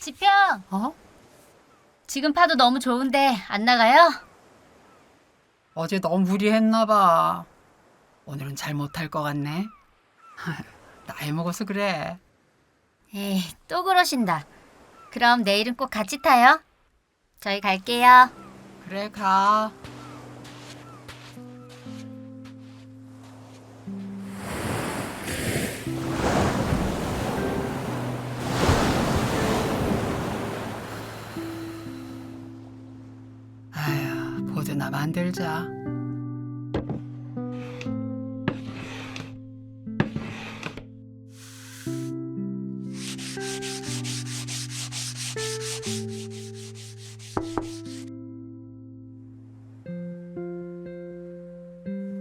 지평, 어? 지금 파도 너무 좋은데 안 나가요? 어제 너무 무리했나 봐. 오늘은 잘 못할 것 같네. 나이 먹어서 그래. 에이, 또 그러신다. 그럼 내일은 꼭 같이 타요. 저희 갈게요. 그래 가. 아휴, 보드나 만들자.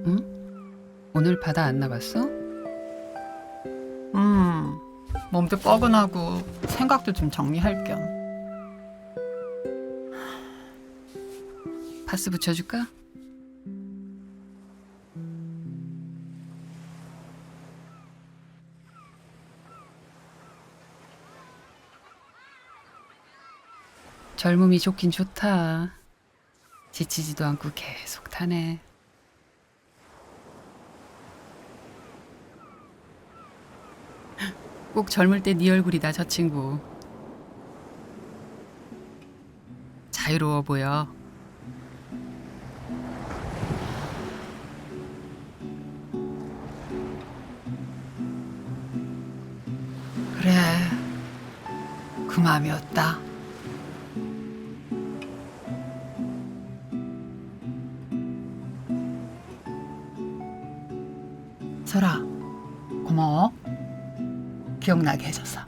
응? 오늘 바다 안 나갔어? 음, 몸도 뻐근하고 생각도 좀 정리할 겸. 파스 붙여줄까? 젊음이 좋긴 좋다. 지치지도 않고 계속 타네. 꼭 젊을 때 네 얼굴이다 저 친구. 자유로워 보여. 그래, 그 마음이었다. 설아, 고마워. 기억나게 해줘서.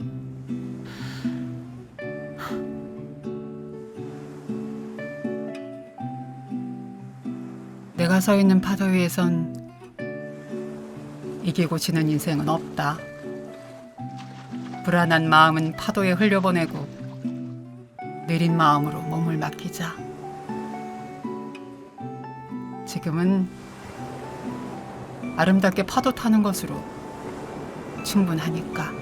내가 서 있는 파도 위에선 이기고 지는 인생은 없다. 불안한 마음은 파도에 흘려보내고 느린 마음으로 몸을 맡기자. 지금은 아름답게 파도 타는 것으로 충분하니까.